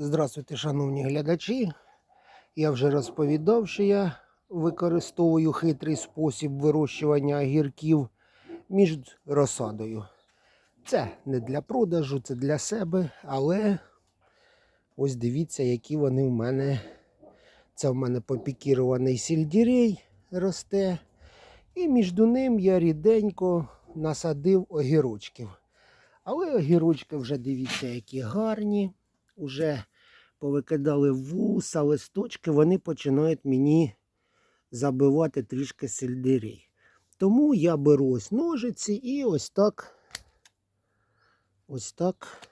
Здравствуйте, шановні глядачі. Я вже розповідав, що я використовую хитрий спосіб вирощування огірків між розсадою. Це не для продажу, це для себе, але ось дивіться, які вони в мене. Це в мене попікірований сельдерей росте. І між ним я ріденько насадив огірочків. Але огірочки вже дивіться, які гарні. Уже повикидали вуса, листочки, вони починають мені забивати трішки сельдерей. Тому я беру ось ножиці і ось так, ось так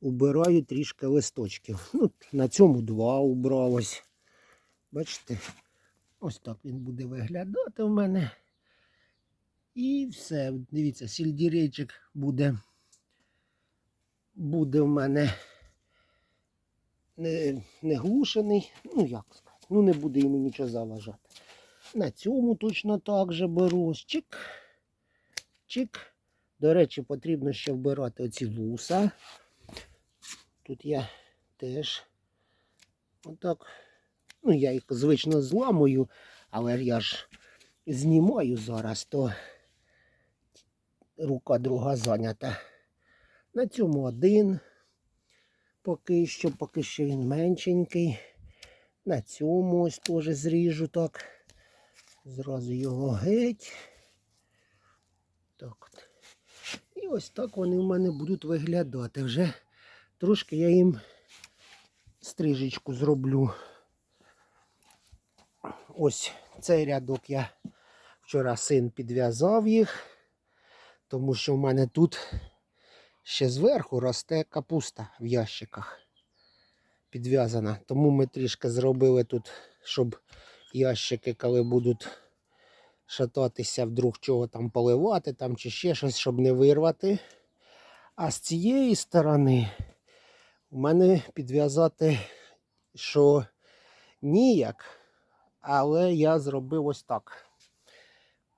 убираю трішки листочків. Ну, на цьому два убралось. Бачите, ось так він буде виглядати в мене. І все. Дивіться, сельдерейчик буде, буде в мене не, не глушений. Ну, як сказати, ну не буде йому нічого заважати. На цьому точно так же беру. Чик. Чик. До речі, потрібно ще вбирати оці вуса. Тут я теж отак. Ну, я їх звично зламую, але я ж знімаю зараз, то рука друга зайнята. На цьому один. Поки що, поки що він меншенький. На цьому ось теж зріжу так. Зразу його геть. Так от. І ось так вони в мене будуть виглядати. Вже трошки я їм стрижечку зроблю. Ось цей рядок я вчора син підв'язав їх, тому що в мене тут ще зверху росте капуста в ящиках підв'язана. Тому ми трішки зробили тут, щоб ящики, коли будуть шататися, вдруг чого там поливати там чи ще щось, щоб не вирвати. А з цієї сторони у мене підв'язати, що ніяк, але я зробив ось так.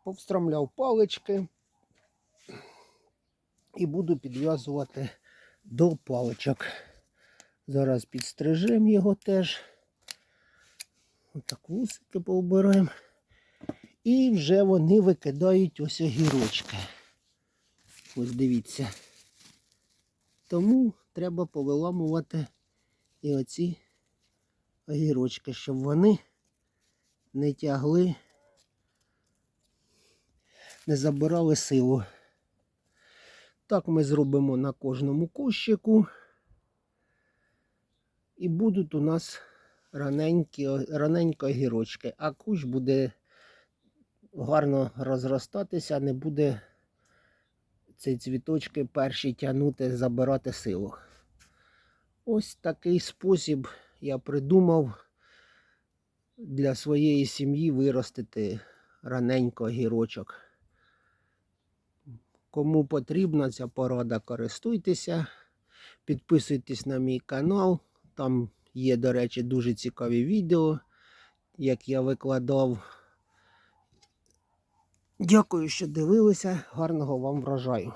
Повстромляв палички і буду підв'язувати до паличок. Зараз підстрижемо його теж. Отак вусики поубираємо. І вже вони викидають ось огірочки. Ось дивіться. Тому треба повиламувати і оці огірочки, щоб вони не тягли, не забирали силу. Так ми зробимо на кожному кущику. І будуть у нас раненькі, раненькі огірочки, а кущ буде гарно розростатися, не буде ці цвіточки перші тягнути, забирати силу. Ось такий спосіб я придумав для своєї сім'ї виростити раненько огірочок. Кому потрібна ця порада, користуйтеся, підписуйтесь на мій канал. Там є, до речі, дуже цікаві відео, як я викладав. Дякую, що дивилися. Гарного вам врожаю.